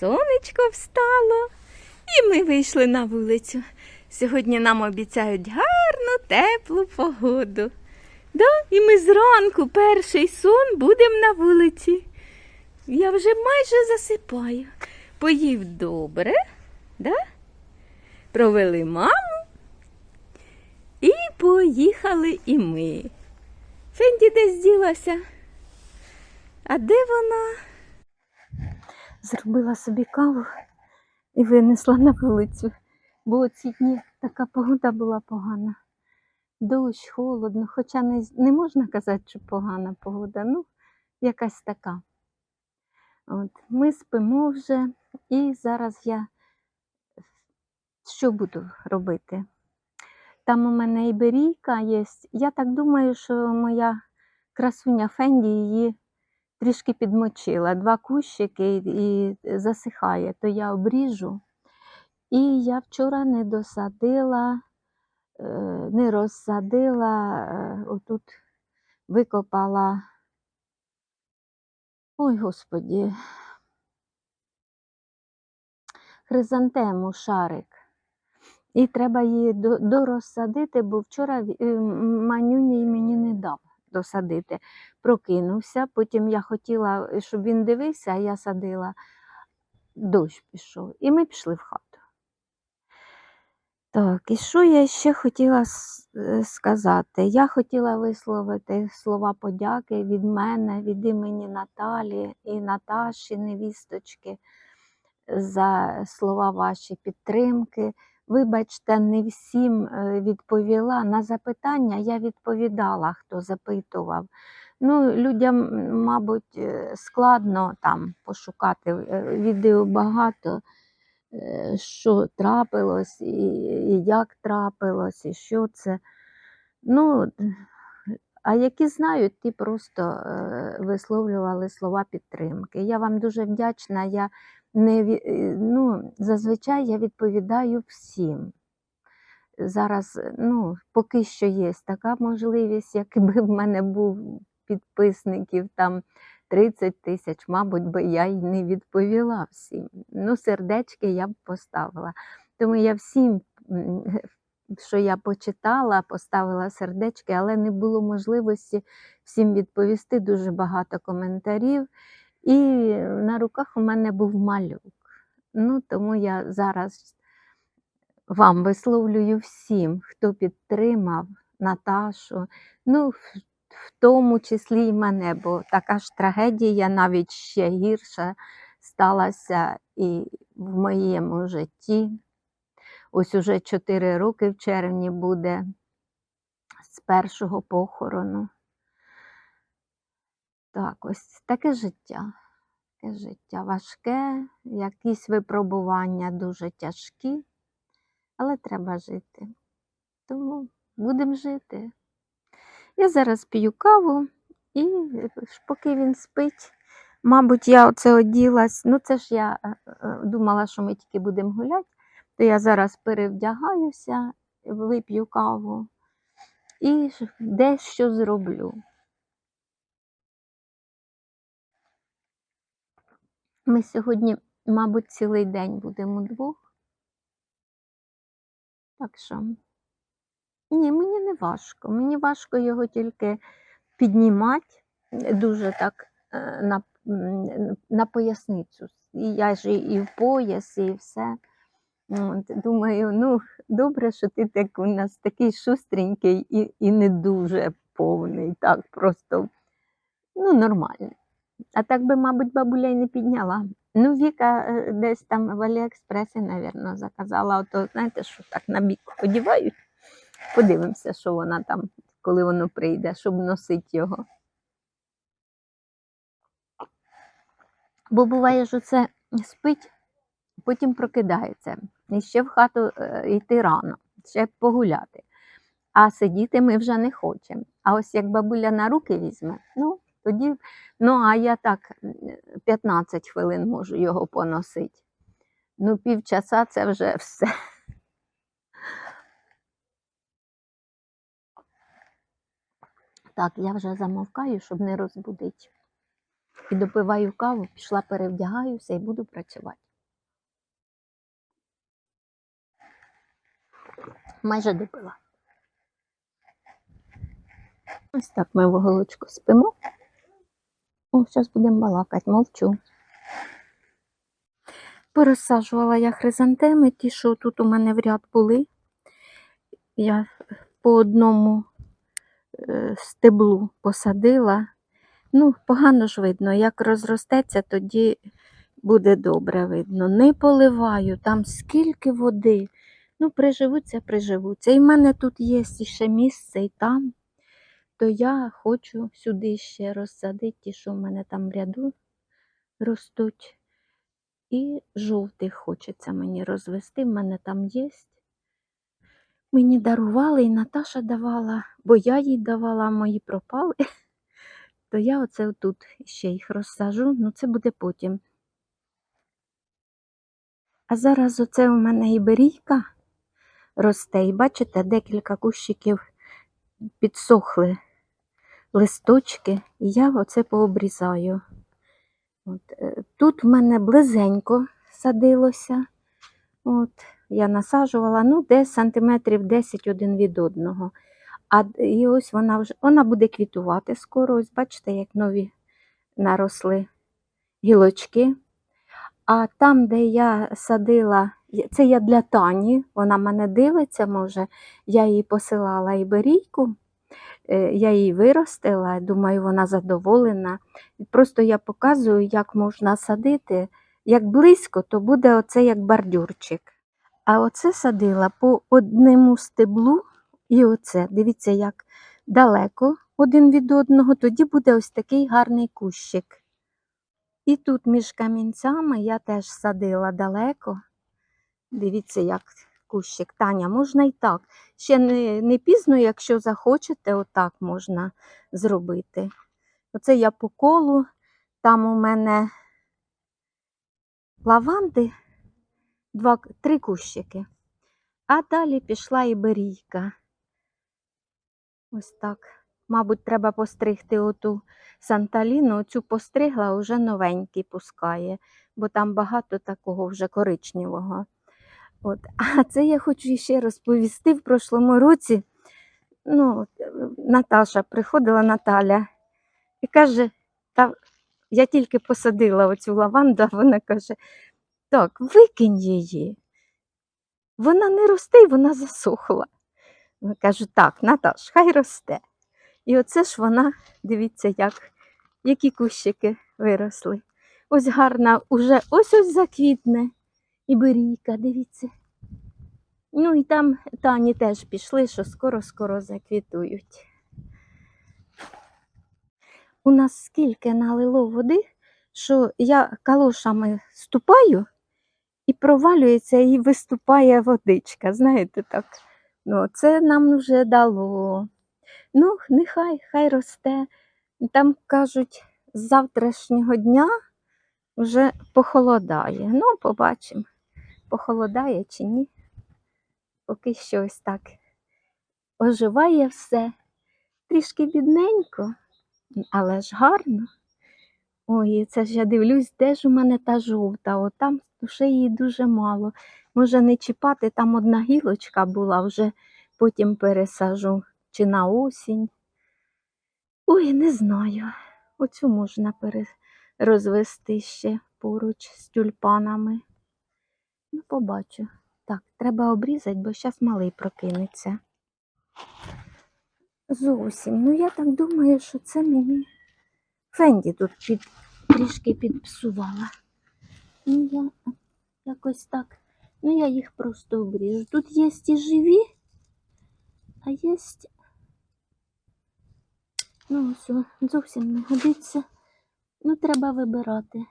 Сонечко встало, і ми вийшли на вулицю. Сьогодні нам обіцяють гарну, теплу погоду. Да? І ми зранку перший сон будемо на вулиці. Я вже майже засипаю. Поїв добре, да? провели маму і поїхали і ми. Фенді десь ділася. А де вона? Зробила собі каву і винесла на вулицю, бо ці дні така погода була погана. Дощ, холодно, хоча не, не можна казати, що погана погода, ну, якась така. От, ми спимо вже, і зараз я що буду робити? Там у мене іберійка є. Я так думаю, що моя красуня Фенді її трішки підмочила. Два кущики і засихає, то я обріжу. І я вчора не досадила, е, не розсадила, е, отут викопала. Ой, господі. Хризантему шарик. І треба її дорозсадити, бо вчора е, манюній мені не дав досадити. Прокинувся, потім я хотіла, щоб він дивився, а я садила. Дощ пішов. І ми пішли в хату. Так, і що я ще хотіла е, сказати? Я хотіла висловити слова подяки від мене, від імені Наталі і Наташі, невісточки, за слова ваші підтримки. Вибачте, не всім е, відповіла. На запитання я відповідала, хто запитував. Ну, людям, мабуть, е, складно там пошукати е, відео багато, що трапилось, і, як трапилось, і що це. Ну, а які знають, ті просто висловлювали слова підтримки. Я вам дуже вдячна. Я не, е, ну, зазвичай я відповідаю всім. Зараз, е, ну, поки що є така можливість, якби в мене був підписників там 30 тисяч, мабуть, би я й не відповіла всім. Ну, сердечки я б поставила. Тому я всім, що я почитала, поставила сердечки, але не було можливості всім відповісти. Дуже багато коментарів. І на руках у мене був малюк. Ну, тому я зараз вам висловлюю всім, хто підтримав Наташу, ну, в, тому числі й мене, бо така ж трагедія навіть ще гірша сталася і в моєму житті. Ось уже 4 роки в червні буде з першого похорону. Так, ось таке життя. Таке життя важке, якісь випробування дуже тяжкі, але треба жити. Тому будемо жити. Я зараз п'ю каву і поки він спить, мабуть, я оце оділась. Ну, це ж я е, е, думала, що ми тільки будемо гуляти, то я зараз перевдягаюся, вип'ю каву і дещо зроблю. Ми сьогодні, мабуть, цілий день будемо двох. Так що, ні, мені не важко. Мені важко його тільки піднімати дуже так е, на, на поясницю. І я ж і- в пояс, і все. От, думаю, ну, добре, що ти так у нас такий шустренький і, і не дуже повний, так просто ну, нормально. А так би, мабуть, бабуля й не підняла. Ну, Віка е, десь там в Аліекспресі, мабуть, заказала. Ото, знаєте, що так на бік одівають. Подивимося, що вона там, коли воно прийде, щоб носити його. Бо буває, що це спить, потім прокидається. І ще в хату е, йти рано, ще погуляти. А сидіти ми вже не хочемо. А ось як бабуля на руки візьме, ну тоді, ну, а я так 15 хвилин можу його поносити. Ну, півчаса це вже все. Так, я вже замовкаю, щоб не розбудити. І допиваю каву, пішла, перевдягаюся і буду працювати. Майже допила. Ось так ми в оголочку спимо. О, зараз будемо балакати, мовчу. Порозсаджувала я хризантеми, ті, що тут у мене в ряд були. Я по одному е, стеблу посадила. Ну, погано ж видно, як розростеться, тоді буде добре видно. Не поливаю, там скільки води. Ну, приживуться, приживуться. І в мене тут є ще місце і там, то я хочу сюди ще розсадити ті, що в мене там в ряду ростуть. І жовтих хочеться мені розвести, в мене там є. Мені дарували, і Наташа давала, бо я їй давала, мої пропали. То я оце тут ще їх розсажу, ну це буде потім. А зараз оце у мене іберійка росте, і бачите, декілька кущиків підсохли листочки, і я оце пообрізаю. От, е, тут в мене близенько садилося. От, я насаджувала, ну, десь сантиметрів 10 один від одного. А і ось вона вже вона буде квітувати скоро. Ось бачите, як нові наросли гілочки. А там, де я садила, це я для Тані, вона мене дивиться, може, я їй посилала іберійку, е, я її виростила, думаю, вона задоволена. Просто я показую, як можна садити. Як близько, то буде оце як бордюрчик. А оце садила по одному стеблу, і оце, дивіться, як далеко один від одного, тоді буде ось такий гарний кущик. І тут між камінцями я теж садила далеко. Дивіться, як кущик. Таня, можна і так. Ще не, не пізно, якщо захочете, отак можна зробити. Оце я по колу, там у мене лаванди, два, три кущики. А далі пішла і берійка. Ось так. Мабуть, треба постригти оту санталіну. Оцю постригла, вже новенький пускає, бо там багато такого вже коричневого. От. А це я хочу ще розповісти. В прошлому році ну, е, Наташа приходила Наталя і каже, та я тільки посадила оцю лаванду, а вона каже, так, викинь її. Вона не росте, вона засохла. Я кажу, так, Наташ, хай росте. І оце ж вона, дивіться, як, які кущики виросли. Ось гарна, уже ось ось заквітне. І берійка, дивіться. Ну і там тані теж пішли, що скоро-скоро заквітують. У нас скільки налило води, що я калошами ступаю і провалюється, і виступає водичка. Знаєте так. Ну, це нам вже дало. Ну, нехай, хай росте. Там кажуть, з завтрашнього дня вже похолодає. Ну, побачимо, похолодає чи ні. Поки що ось так оживає все. Трішки бідненько, але ж гарно. Ой, це ж я дивлюсь, де ж у мене та жовта, от там ще її дуже мало. Може не чіпати, там одна гілочка була, вже потім пересажу чи на осінь. Ой, не знаю. Оцю можна пере... розвести ще поруч з тюльпанами. Ну, побачу. Так, треба обрізати, бо зараз малий прокинеться. Зовсім. Ну, я так думаю, що це мені Фенді тут під, трішки підпсувала. Ну, я якось так. Ну, я їх просто обріжу. Тут є і живі, а є. Ну, все, зовсім не годиться. Ну, треба вибирати.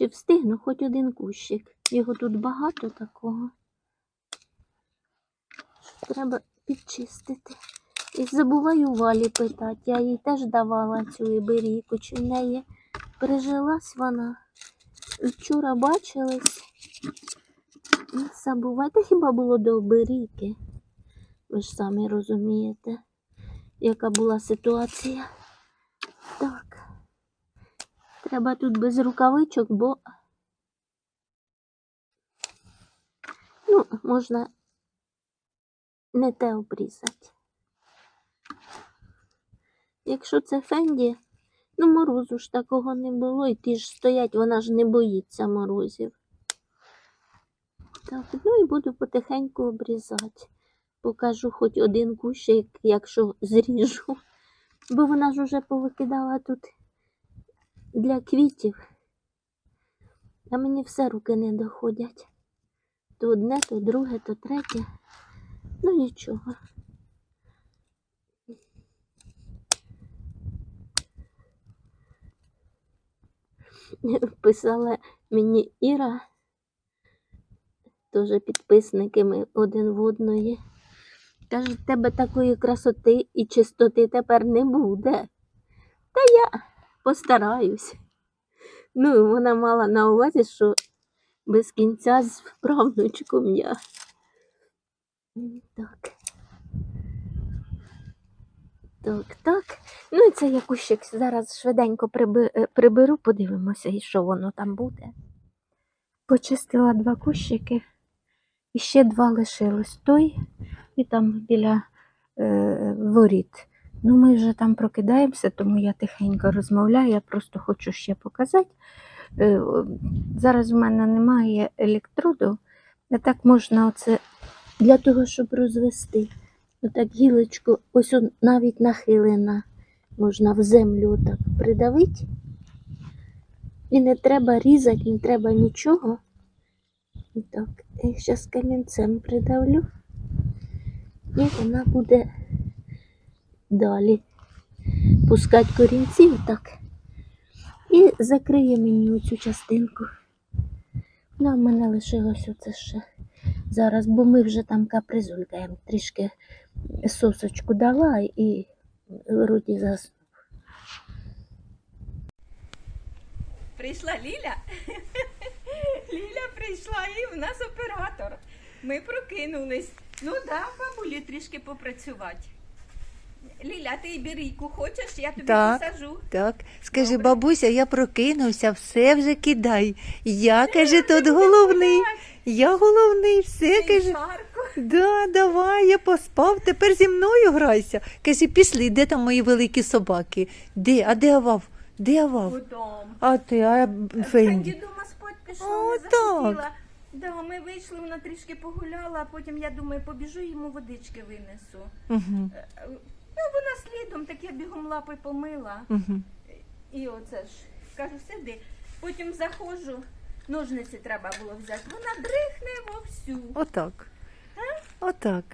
Чи встигну хоч один кущик? Його тут багато такого. Треба підчистити. І забуваю Валі питати. Я їй теж давала цю іберійку, чи в неї прижилась вона. Вчора бачились. Забувайте, хіба було до іберійки? Ви ж самі розумієте, яка була ситуація. Так. Треба тут без рукавичок, бо можна не те обрізати. Якщо це Фенді, ну морозу ж такого не було, і ті ж стоять, вона ж не боїться морозів. Так, ну і буду потихеньку обрізати. Покажу хоч один кущик, якщо зріжу. Бо вона ж уже повикидала тут для квітів. А мені все руки не доходять. То одне, то друге, то третє. Ну нічого. Писала мені Іра, теж підписники ми один в одної. Каже, в тебе такої красоти і чистоти тепер не буде. Та я постараюсь. Ну, вона мала на увазі, що без кінця з правнучком я. Так. Так, так. Ну і це я кущик зараз швиденько е, приберу, подивимося, і що воно там буде. Почистила два кущики, і ще два лишилось. Той і там біля е, воріт. Ну, ми вже там прокидаємося, тому я тихенько розмовляю. Я просто хочу ще показати. Е, зараз в мене немає електроду, а так можна оце для того, щоб розвести. Отак гілочку, ось навіть нахилена, можна в землю отак придавити. І не треба різати, не треба нічого. Так, і зараз камінцем придавлю. І вона буде далі пускати корінців так. І закриє мені оцю частинку. Ну, в мене лишилось оце ще зараз, бо ми вже там капризулькаємо. Трішки сосочку дала і вроді заснув. Прийшла Ліля. Ліля прийшла і в нас оператор. Ми прокинулись. Ну да, бабулі трішки попрацювати. Ліля, ти бірійку хочеш, я тобі Так. посажу. Так, скажи, Добре. бабуся, я прокинувся, все вже кидай. Я, каже, тут головний. Я головний, все Ти каже. Да, давай, я поспав, тепер зі мною грайся. Каже, пішли, де там мої великі собаки? Де? А де Авав? Де Авав? Удом. А ти, а Фенді Фенді? дома спать пішла, О, не так. захотіла. Да, ми вийшли, вона трішки погуляла, а потім я думаю, побіжу йому водички винесу. Угу, Е, е, Ну, вона слідом, так я бігом лапи помила. угу. І оце ж кажу, сиди. Потім заходжу, ножниці треба було взяти. Вона дрихне вовсю. Отак. Отак.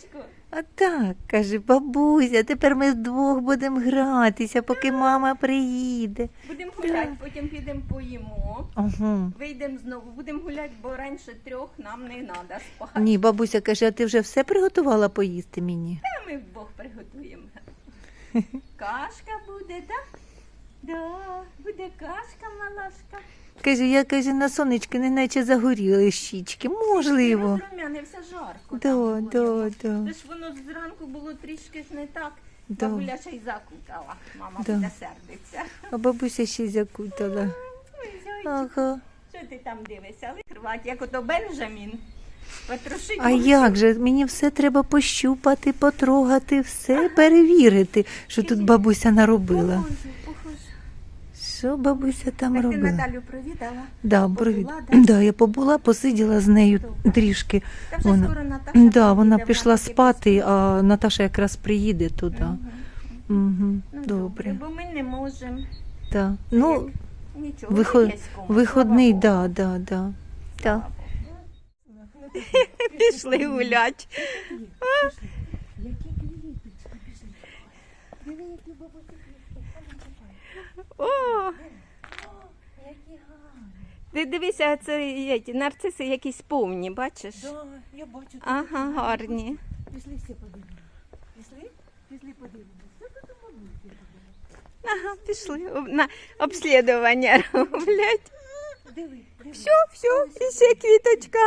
Сонечко. А так, каже, бабуся, тепер ми вдвох будемо гратися, поки мама приїде. Будемо гуляти, потім підемо поїмо. Угу. Вийдемо знову, будемо гуляти, бо раніше трьох нам не треба спати. Ні, бабуся каже, а ти вже все приготувала поїсти мені? А ми вдвох приготуємо. Кашка буде, так? Да, буде кашка, малашка. Каже, я каже, на сонечки не наче загоріли щічки. Можливо. Розрумянився жарко. Да, там було да, йому. да. Тож воно зранку було трішки ж не так. Да. Бабуля ще й закутала. Мама Да. буде сердиться. А бабуся ще й закутала. Ой, зайчик, Ага. Що ти там дивишся? Відкривати, як ото Бенджамін. Потрошить А вовсю. як же? Мені все треба пощупати, потрогати, все перевірити, що тут бабуся наробила. Похоже, Що бабуся там Так ти робила? Наталю провідала? Да, Побула, привіт. да? Да, я побула, посиділа з нею Добре. трішки. Та вже Вона- скоро Наташа Да, вона приїде, пішла спати, а Наташа якраз приїде туди. Мгм. Угу. Ну, Добре. Бо ми не можемо. Так. Ну, Нічого. виход... виходний, слава да, да, да. Так. Пішли гулять. О! Ти дивися, це є, ті нарциси якісь повні, бачиш? я бачу. Ага, гарні. Пішли всі подивимося. Пішли? Пішли подивимося. Ага, пішли. Об- На обслідування роблять. Диви, диви. Все, все, і ще квіточка.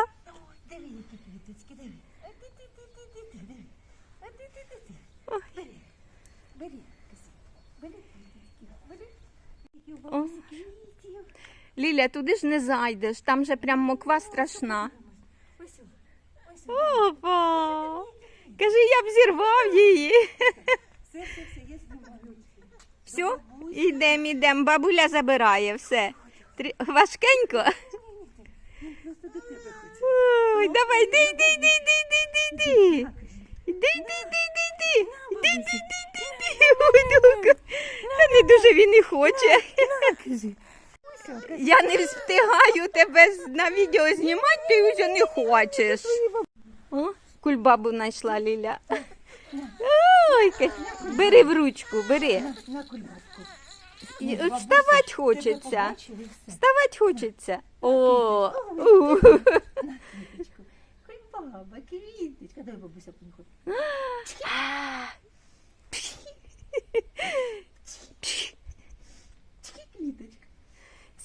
Диви, які квіточки, диви. А ти, ти, ти, ти, ти, ти, диви. А ти, ти, ти, ти. Ой. Бери, бери, Кисі. Бери квіточки, бери. Які у Ліля, туди ж не зайдеш, там же прям моква страшна. Опа! Кажи, я б зірвав її. Все, все, все, я знімаю. Все, йдемо, йдемо. Бабуля забирає все. Трі- Важкенько. Ой, давай, йди, йди, йди, йди, йди, йди, йди. Йди, йди, йди, йди. Іди, йди, йди, йди, йди. Ой, Люка. Та не дуже він і хоче. Кажи. Я не встигаю тебе на відео знімати, ти вже не хочеш. О, кульбабу знайшла Ліля. Ой, бери в ручку, бери. Вставати хочеться. Вставати хочеться. О. Кульбаба, квіточка. Дай бабуся понюхати.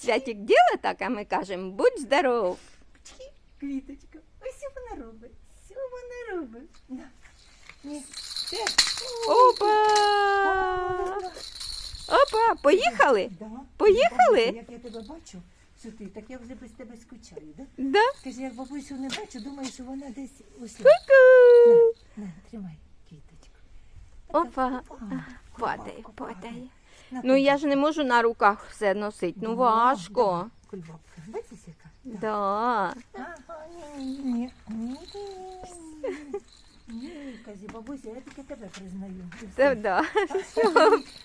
Святик діла так, а ми кажемо, будь здоров. Квіточка. Ось вона робить. Що вона робить? На. Ні. Все. Опа! Опа, поїхали? Да. Поїхали? Як я тебе бачу, що ти, так я вже без тебе скучаю, да? Да? Скажи, як бабусю не бачу, думаю, що вона десь ось. На, Ку-ку. на, тримай квіточку. Опа. Опа. Падає, падає. Ну я ж не можу на руках все носити, ну важко. Да, Кульбабка. Яка? Да. Ні, ні, ні, ні. Ні, кажи, бабуся, я тільки тебе признаю. І все. Це да.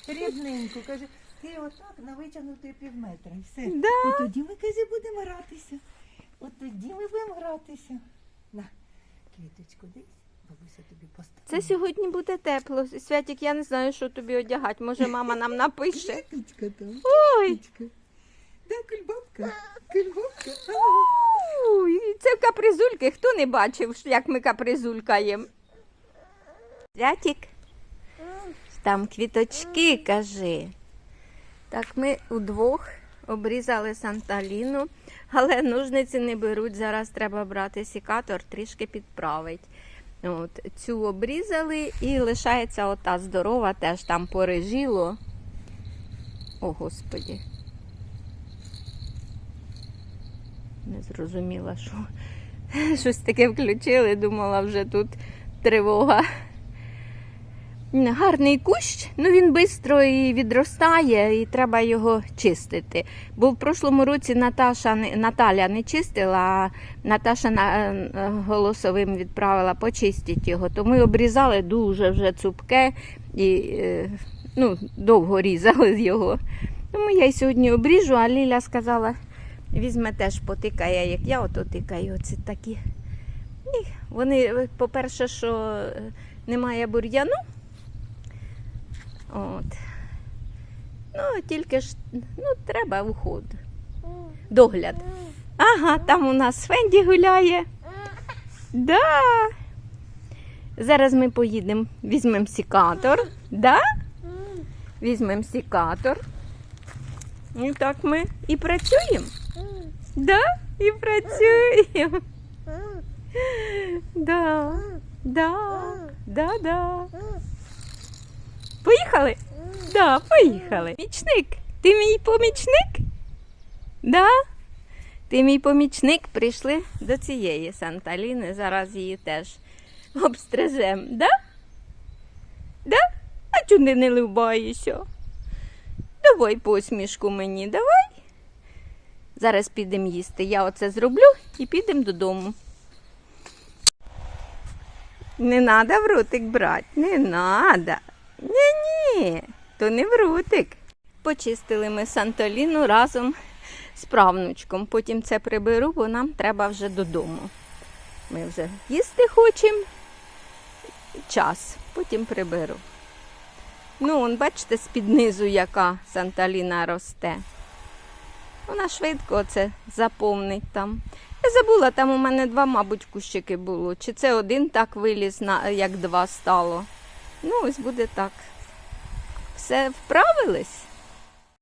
Рідненько, каже, ти отак на витягнути пів метра і все. Да. От тоді ми, каже, будемо гратися. От тоді ми будемо гратися. На, квіточку десь, бабуся тобі поставила. Це сьогодні буде тепло. Святик, я не знаю, що тобі одягати. Може, мама нам напише. Квіточка там. Ой. Да, кульбабка, кульбабка. Ой, це капризульки. Хто не бачив, як ми капризулькаємо? Святик, там квіточки, кажи. Так, ми удвох обрізали Санталіну, але ножниці не беруть. Зараз треба брати сікатор, трішки підправить. От, цю обрізали і лишається ота здорова, теж там порижило. О, Господі. Не зрозуміла, що щось таке включили, думала, вже тут тривога. Гарний кущ, ну він швидко і відростає, і треба його чистити. Бо в прошлому році Наташа, Наталя не чистила, а Наташа е, голосовим відправила почистити його. То ми обрізали дуже вже цупке і е, ну, довго різали його. Тому я й сьогодні обріжу, а Ліля сказала, візьме теж потикає, як я ото тикаю. Оце такі. І вони, е, по-перше, що немає бур'яну. От. Ну, тільки ж ну, треба уход. Догляд. Ага, там у нас Фенді гуляє. Да. Зараз ми поїдемо, візьмемо сікатор. Да? Візьмемо сікатор. І так ми і працюємо. Да? І працюємо. Да. Да. Да, да. Поїхали? Да, поїхали. Помічник. Ти мій помічник? Да? Ти мій помічник. Прийшли до цієї Санталіни. Зараз її теж обстрижем. Да? Да? А чому ти не любаєшся? Давай посмішку мені, давай. Зараз підемо їсти. Я оце зроблю і підемо додому. Не треба в ротик брати, не треба. Ні-ні, то не в ротик. Почистили ми Сантоліну разом з правнучком. Потім це приберу, бо нам треба вже додому. Ми вже їсти хочемо. Час, потім приберу. Ну, он, бачите, з-під низу, яка Санталіна росте. Вона швидко це заповнить там. Я забула, там у мене два, мабуть, кущики було. Чи це один так виліз, як два стало. Ну, ось буде так. Все вправились?